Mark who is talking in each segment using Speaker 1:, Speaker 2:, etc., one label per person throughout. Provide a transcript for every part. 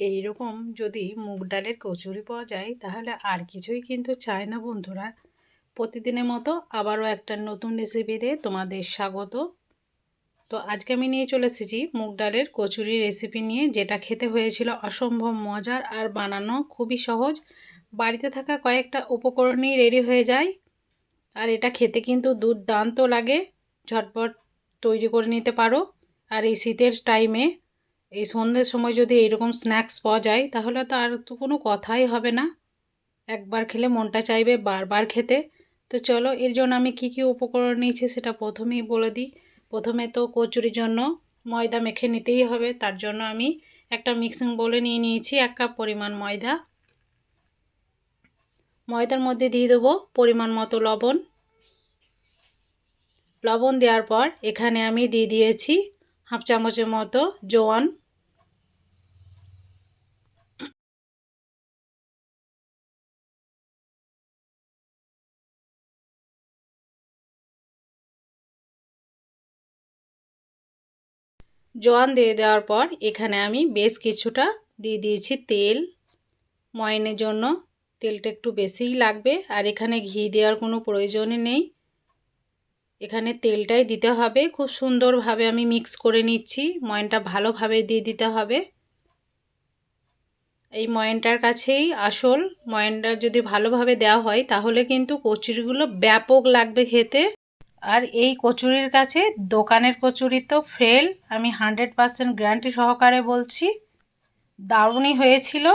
Speaker 1: এই রকম যদি মুগ ডালের কচুরি পাওয়া যায়, তাহলে আর কিছুই কিন্তু চায় না বন্ধুরা। প্রতিদিনের মতো আবারও একটা নতুন রেসিপিতে তোমাদের স্বাগত। তো আজকে আমি নিয়ে চলে এসেছি মুগ ডালের কচুরি রেসিপি নিয়ে, যেটা খেতে হয়েছিল অসম্ভব মজার আর বানানো খুবই সহজ। বাড়িতে থাকা কয়েকটা উপকরণই রেডি হয়ে যায়। আর এটা খেতে কিন্তু দুর্দান্ত লাগে। ঝটপট তৈরি করে নিতে পারো। আর এই শীতের টাইমে এই সন্ধ্যের সময় যদি এইরকম স্ন্যাক্স পাওয়া যায়, তাহলে তো আর তো কোনো কথাই হবে না। একবার খেলে মনটা চাইবে বারবার খেতে। তো চলো, এর জন্য আমি কি কি উপকরণ নিয়েছি সেটা প্রথমেই বলে দিই। প্রথমে তো কচুরির জন্য ময়দা মেখে নিতেই হবে। তার জন্য আমি একটা মিক্সিং বলে নিয়ে নিয়েছি এক কাপ পরিমাণ ময়দা। ময়দার মধ্যে দিয়ে দেবো পরিমাণ মতো লবণ। লবণ দেওয়ার পর এখানে আমি দিয়ে দিয়েছি হাফ চামচের মতো জোয়ান। জোয়ান দিয়ে দেওয়ার পর এখানে আমি বেশ কিছুটা দিয়ে দিয়েছি তেল। ময়নের জন্য তেলটা একটু বেশিই লাগবে আর এখানে ঘি দেওয়ার কোনো প্রয়োজনই নেই। এখানে তেলটাই দিতে হবে। খুব সুন্দরভাবে আমি মিক্স করে নিচ্ছি। ময়নটা ভালোভাবে দিয়ে দিতে হবে। এই ময়নটার কাছেই আসল। ময়নটা যদি ভালোভাবে দেওয়া হয় তাহলে কিন্তু কচুরিগুলো ব্যাপক লাগবে খেতে। আর এই কচুরির কাছে দোকানের কচুরি তো ফেল আমি হান্ড্রেড পারসেন্ট গ্যারান্টি সহকারে বলছি। দারুণই হয়েছিল।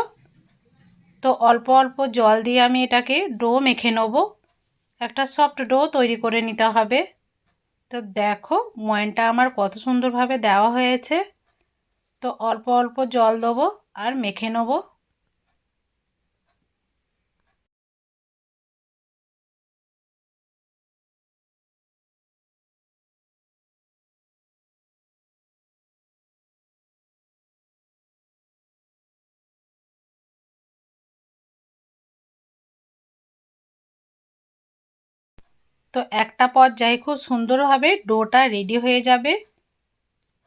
Speaker 1: তো অল্প অল্প জল দিয়ে আমি এটাকে ডো মেখে নেব। একটা সফট ডো তৈরি করে নিতে হবে। তো দেখো ময়নটা আমার কত সুন্দরভাবে দেওয়া হয়েছে। তো অল্প অল্প জল দেবো আর মেখে নেব। তো একটা পর্যায়ে খুব সুন্দরভাবে ডোটা রেডি হয়ে যাবে।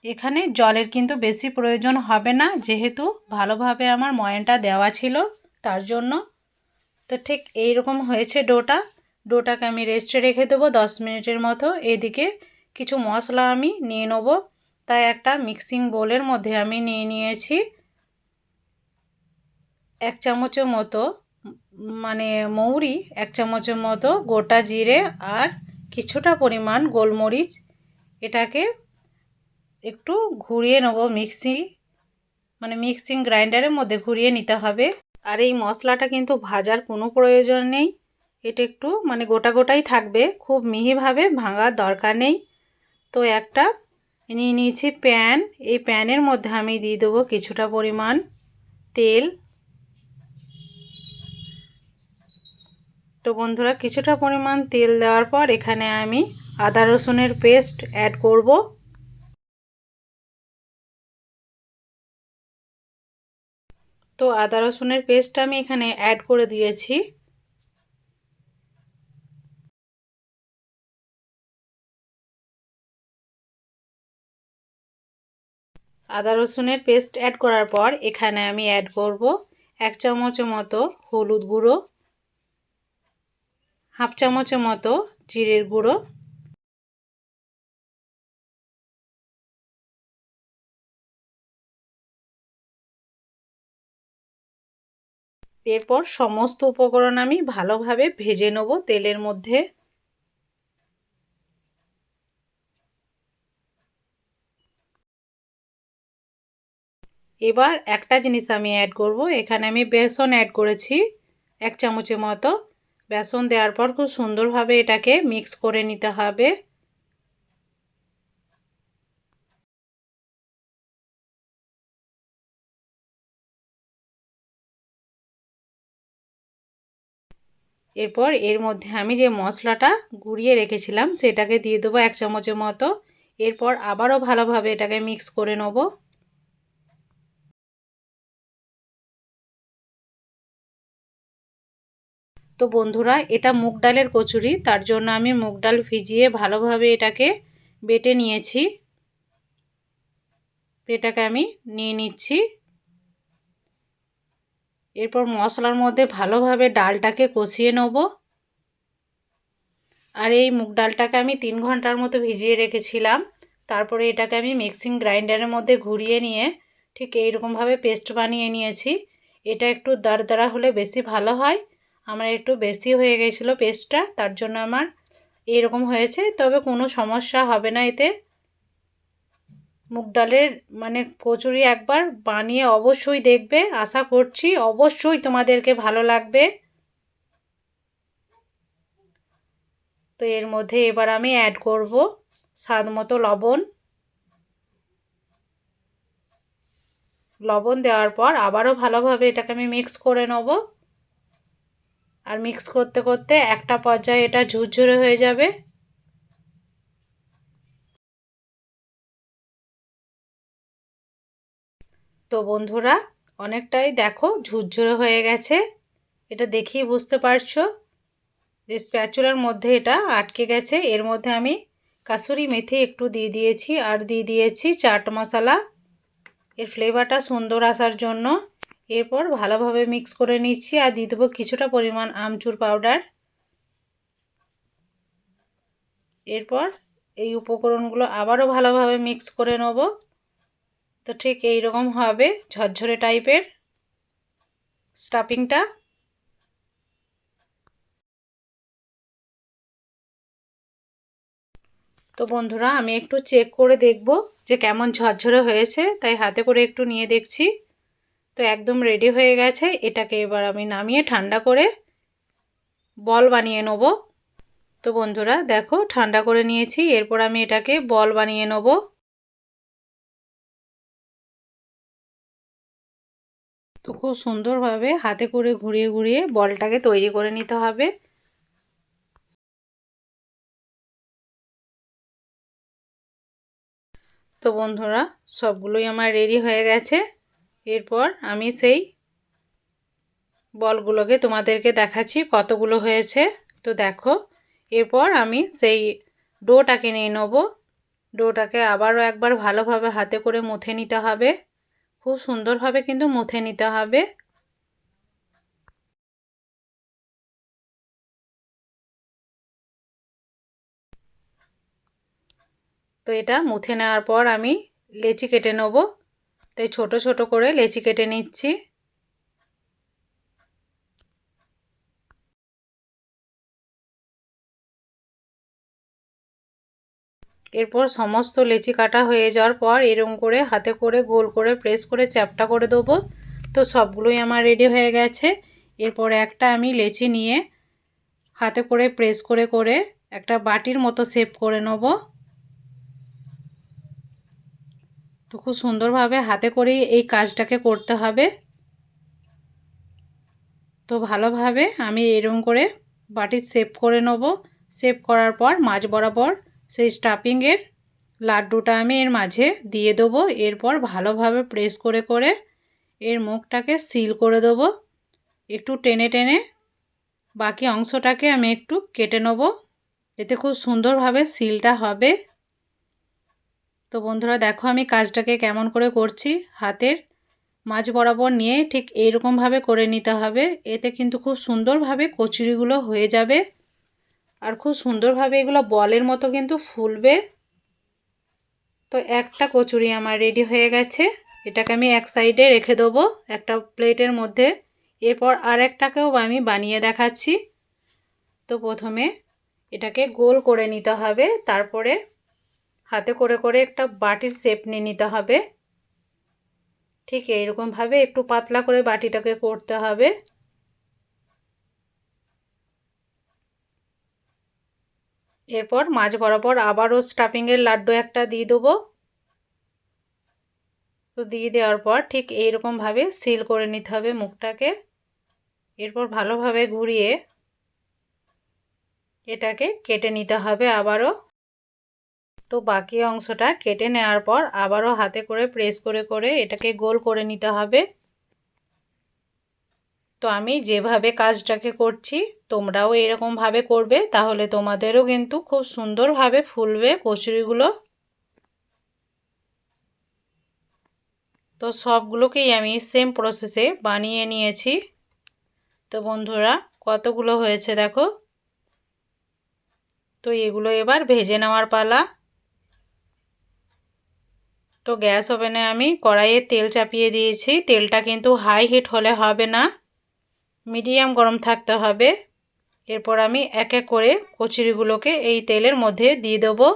Speaker 1: এখানে জলের কিন্তু বেশি প্রয়োজন হবে না, যেহেতু ভালোভাবে আমার ময়নটা দেওয়া ছিল তার জন্য। তো ঠিক এই রকম হয়েছে ডোটা। ডোটাকে আমি রেস্টে রেখে দেবো দশ মিনিটের মতো। এদিকে কিছু মশলা আমি নিয়ে নেব। তাই একটা মিক্সিং বোলের মধ্যে আমি নিয়ে নিয়েছি। এক চামচের মতো মানে মৌরি এক চামচের মতো গোটা জিরে আর কিছুটা পরিমাণ গোলমরিচ এটাকে একটু ঘুরিয়ে নেব মিক্সি মানে মিক্সিং গ্রাইন্ডারের মধ্যে ঘুরিয়ে নিতে হবে। আর এই মশলাটা কিন্তু ভাজার কোনো প্রয়োজন নেই। এটা একটু মানে গোটা গোটাই থাকবে, খুব মিহিভাবে ভাঙার দরকার নেই। তো একটা নিয়ে নিয়েছি প্যান। এই প্যানের মধ্যে আমি দিয়ে দেবো কিছুটা পরিমাণ তেল। তো বন্ধুরা, কিছুটা পরিমাণ তেল দেওয়ার পর এখানে আমি আদা রসুনের পেস্ট অ্যাড করব। তো আদা রসুনের পেস্ট আমি এখানে অ্যাড করে দিয়েছি। আদা রসুনের পেস্ট অ্যাড করার পর এখানে আমি অ্যাড করব এক চামচ মতো হলুদ গুঁড়ো। হাফ চামচের মতো জিরের গুঁড়ো। এরপর সমস্ত উপকরণ আমি ভালোভাবে ভেজে নেব তেলের মধ্যে। এবার একটা জিনিস আমি অ্যাড করব। এখানে আমি বেসন অ্যাড করেছি, এক চামচের মতো। বেসন দেওয়ার পর খুব সুন্দরভাবে এটাকে মিক্স করে নিতে হবে। এরপর এর মধ্যে আমি যে মশলাটা গুঁড়িয়ে রেখেছিলাম, সেটাকে দিয়ে দেবো এক চামচের মতো। এরপর আবারও ভালোভাবে এটাকে মিক্স করে নেব। তো বন্ধুরা, এটা মুগ ডালের কচুরি, তার জন্য আমি মুগ ডাল ভিজিয়ে ভালোভাবে এটাকে বেটে নিয়েছি। তো এটাকে আমি নিয়ে নিচ্ছি। এরপর মশলার মধ্যে ভালোভাবে ডালটাকে কষিয়ে নেব। আর এই মুগ ডালটাকে আমি তিন ঘণ্টার মতো ভিজিয়ে রেখেছিলাম। তারপরে এটাকে আমি মিক্সিং গ্রাইন্ডারের মধ্যে ঘুরিয়ে নিয়ে ঠিক এইরকমভাবে পেস্ট বানিয়ে নিয়েছি। এটা একটু দাঁড় হলে বেশি ভালো হয়। আমার একটু বেশি হয়ে গেছিল পেস্টটা, তার জন্য আমার এরকম হয়েছে। তবে কোনো সমস্যা হবে না এতে। মুগ ডালের মানে কচুরি একবার বানিয়ে অবশ্যই দেখবে, আশা করছি অবশ্যই তোমাদেরকে ভালো লাগবে। তো এর মধ্যে এবার আমি অ্যাড করব স্বাদ মতো লবণ। লবণ দেওয়ার পর আবারও ভালোভাবে এটাকে আমি মিক্স করে নেব। আর মিক্স করতে করতে একটা পর্যায়ে এটা ঝুরঝুরে হয়ে যাবে। তো বন্ধুরা, অনেকটাই দেখো ঝুরঝুরে হয়ে গেছে। এটা দেখেই বুঝতে পারছ যে স্প্যাচুলার মধ্যে এটা আটকে গেছে। এর মধ্যে আমি কাসুরি মেথি একটু দিয়ে দিয়েছি, আর দিয়ে দিয়েছি চাট মশলা। এর ফ্লেভারটা সুন্দর আসার জন্য। এরপর ভালোভাবে মিক্স করে নিচ্ছি আর দিয়ে দেবো কিছুটা পরিমাণ আমচুর পাউডার এরপর এই উপকরণগুলো আবারও ভালোভাবে মিক্স করে নেব। তো ঠিক এই রকম হবে ঝরঝরে টাইপের স্টাফিংটা তো বন্ধুরা আমি একটু চেক করে দেখব যে কেমন ঝরঝরে হয়েছে, তাই হাতে করে একটু নিয়ে দেখছি। তো একদম রেডি হয়ে গেছে। এটাকে এবার আমি নামিয়ে ঠান্ডা করে বল বানিয়ে নেব। তো বন্ধুরা, দেখো, ঠান্ডা করে নিয়েছি। এরপর আমি এটাকে বল বানিয়ে নেব। তো খুব সুন্দরভাবে হাতে করে ঘুরিয়ে ঘুরিয়ে বলটাকে তৈরি করে নিতে হবে। তো বন্ধুরা, সবগুলোই আমার রেডি হয়ে গেছে। এরপর আমি সেই বলগুলোকে তোমাদেরকে দেখাচ্ছি, কতগুলো হয়েছে। তো দেখো, এরপর আমি সেই ডোটাকে নিয়ে নেব। ডোটাকে আবারও একবার ভালোভাবে হাতে করে মুথে নিতে হবে। খুব সুন্দরভাবে কিন্তু মুথে নিতে হবে। তো এটা মুথে নেওয়ার পর আমি লেচি কেটে নেব। তাই ছোট ছোট করে লেচি কেটে নিচ্ছি। এরপর সমস্ত লেচি কাটা হয়ে যাওয়ার পর এরম করে হাতে করে গোল করে প্রেস করে চ্যাপটা করে দেবো। তো সবগুলোই আমার রেডি হয়ে গেছে। এরপর একটা আমি লেচি নিয়ে হাতে করে প্রেস করে করে একটা বাটির মতো শেপ করে নেব। তো খুব সুন্দরভাবে হাতে করেই এই কাজটাকে করতে হবে। তো ভালোভাবে আমি এরম করে বাটির শেপ করে নেব। শেপ করার পর মাছ বরাবর সেই স্টাফিংয়ের লাড্ডুটা আমি এর মাঝে দিয়ে দেবো। এরপর ভালোভাবে প্রেস করে করে এর মুখটাকে সিল করে দেবো। একটু টেনে টেনে বাকি অংশটাকে আমি একটু কেটে নেব। এতে খুব সুন্দরভাবে সিলটা হবে। তো বন্ধুরা দেখো আমি কাজটাকে কেমন করে করছি। হাতের মাছ বরাবর নিয়ে ঠিক এইরকমভাবে করে নিতে হবে। এতে কিন্তু খুব সুন্দরভাবে কচুরিগুলো হয়ে যাবে। আর খুব সুন্দরভাবে এগুলো বলের মতো কিন্তু ফুলবে। তো একটা কচুরি আমার রেডি হয়ে গেছে। এটাকে আমি এক সাইডে রেখে দেবো একটা প্লেটের মধ্যে। এরপর আর একটাকেও আমি বানিয়ে দেখাচ্ছি। তো প্রথমে এটাকে গোল করে নিতে হবে। তারপরে হাতে করে করে একটা বাটির শেপ নিয়ে নিতে হবে। ঠিক এইরকমভাবে একটু পাতলা করে বাটিটাকে করতে হবে। এরপর মাছ বরাবর আবারও স্টাফিংয়ের লাড্ডু একটা দিয়ে দেবো। তো দিয়ে দেওয়ার পর ঠিক এইরকমভাবে সিল করে নিতে হবে মুখটাকে। এরপর ভালোভাবে ঘুরিয়ে এটাকে কেটে নিতে হবে আবারও। তো বাকি অংশটা কেটে নেওয়ার পর আবারও হাতে করে প্রেস করে করে এটাকে গোল করে নিতে হবে। তো আমি যেভাবে কাজটাকে করছি, তোমরাও এরকমভাবে করবে, তাহলে তোমাদেরও কিন্তু খুব সুন্দরভাবে ফুলবে কচুরিগুলো। তো সবগুলোকেই আমি সেম প্রসেসে বানিয়ে নিয়েছি। তো বন্ধুরা, কতগুলো হয়েছে দেখো? তো এগুলো এবার ভেজে নেওয়ার পালা। তো গ্যাস ওভেনে আমি কড়াইয়ে তেল চাপিয়ে দিয়েছি। তেলটা কিন্তু হাই হিট হলে হবে না। মিডিয়াম গরম থাকতে হবে। এরপর আমি এক এক করে কচুরিগুলোকে এই তেলের মধ্যে দিয়ে দেবো।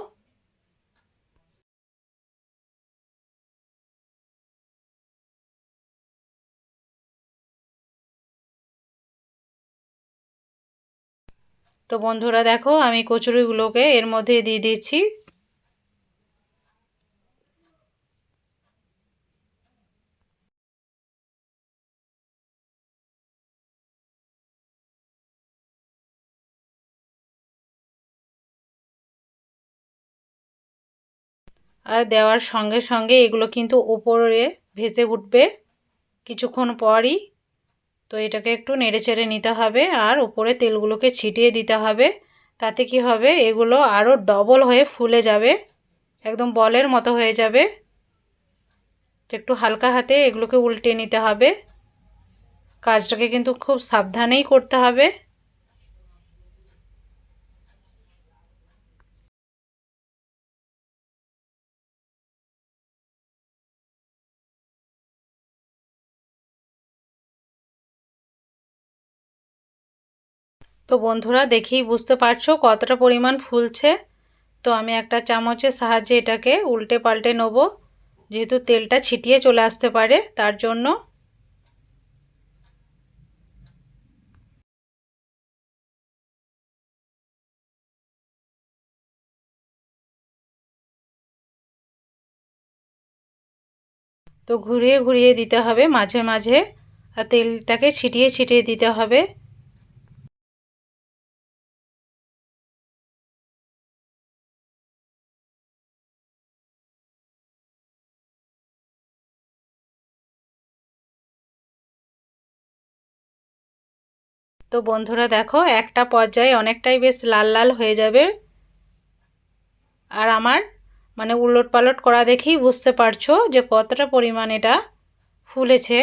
Speaker 1: তো বন্ধুরা দেখো আমি কচুরিগুলোকে এর মধ্যে দিয়ে দিচ্ছি। আর দেওয়ার সঙ্গে সঙ্গে এগুলো কিন্তু ওপরে ভেসে উঠবে কিছুক্ষণ পরই। তো এটাকে একটু নেড়ে চেড়ে নিতে হবে আর উপরে তেলগুলোকে ছিটিয়ে দিতে হবে। তাতে কি হবে? এগুলো আরও ডবল হয়ে ফুলে যাবে। একদম বলের মতো হয়ে যাবে। একটু হালকা হাতে এগুলোকে উল্টে নিতে হবে। কাজটাকে কিন্তু খুব সাবধানেই করতে হবে। তো বন্ধুরা, দেখেই বুঝতে পারছ কতটা পরিমাণ ফুলছে। তো আমি একটা চামচের সাহায্যে এটাকে উল্টে পাল্টে নেব, যেহেতু তেলটা ছিটিয়ে চলে আসতে পারে, তার জন্য। তো ঘুরিয়ে ঘুরিয়ে দিতে হবে মাঝে মাঝে, আর তেলটাকে ছিটিয়ে ছিটিয়ে দিতে হবে। তো বন্ধুরা দেখো, একটা পর্যায়ে অনেকটাই বেশ লাল লাল হয়ে যাবে। আর আমার মানে উলট পালট করা দেখেই বুঝতে পারছ যে কতটা পরিমাণ এটা ফুলেছে।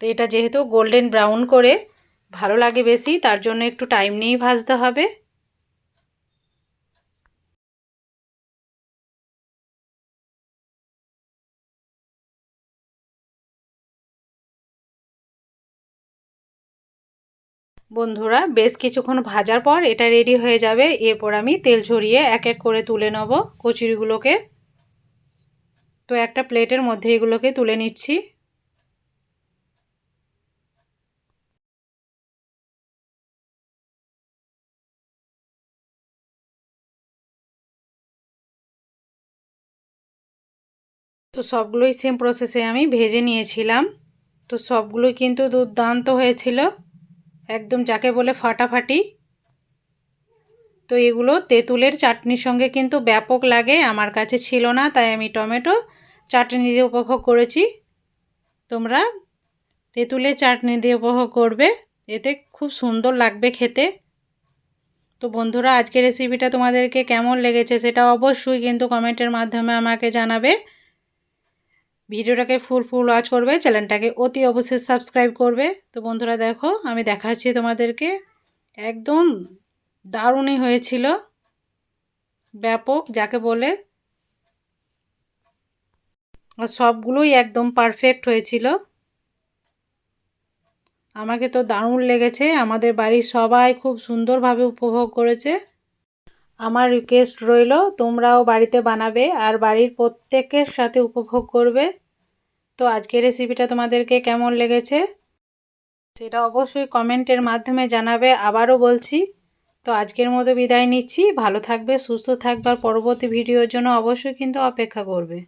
Speaker 1: তো এটা যেহেতু গোল্ডেন ব্রাউন করে ভালো লাগে বেশি, তার জন্য একটু টাইম নিয়েই ভাজতে হবে। বন্ধুরা, বেশ কিছুক্ষণ ভাজার পর এটা রেডি হয়ে যাবে। এরপর আমি তেল ঝরিয়ে এক এক করে তুলে নেব কচুরিগুলোকে। তো একটা প্লেটের মধ্যে এগুলোকে তুলে নিচ্ছি। তো সবগুলোই সেম প্রসেসে আমি ভেজে নিয়েছিলাম। তো সবগুলোই কিন্তু দুর্দান্ত হয়েছিল। একদম যাকে বলে ফাটাফাটি। তো এগুলো তেঁতুলের চাটনির সঙ্গে কিন্তু ব্যাপক লাগে, আমার কাছে ছিল না, তাই আমি টমেটো চাটনি দিয়ে উপভোগ করেছি। তোমরা তেঁতুলের চাটনি দিয়ে উপভোগ করবে, এতে খুব সুন্দর লাগবে খেতে। তো বন্ধুরা, আজকের রেসিপিটা তোমাদেরকে কেমন লেগেছে সেটা অবশ্যই কিন্তু কমেন্টের মাধ্যমে আমাকে জানাবে। ভিডিওটাকে ফুল ফুল ওয়াচ করবে, চ্যানেলটাকে অতি অবশ্যই সাবস্ক্রাইব করবে। তো বন্ধুরা দেখো, আমি দেখাচ্ছি তোমাদেরকে। একদম দারুণই হয়েছিল। ব্যাপক, যাকে বলে আর সবগুলোই একদম পারফেক্ট হয়েছিল। আমাকে তো দারুণ লেগেছে। আমাদের বাড়ির সবাই খুব সুন্দরভাবে উপভোগ করেছে। আমার রিকোয়েস্ট রইল, তোমরাও বাড়িতে বানাবে আর বাড়ির প্রত্যেকের সাথে উপভোগ করবে। তো আজকের রেসিপিটা তোমাদেরকে কেমন লেগেছে সেটা অবশ্যই কমেন্টের মাধ্যমে জানাবে, আবারও বলছি। তো আজকের মতো বিদায় নিচ্ছি, ভালো থাকবে, সুস্থ থাকবার পরবর্তী ভিডিওর জন্য অবশ্যই কিন্তু অপেক্ষা করবে।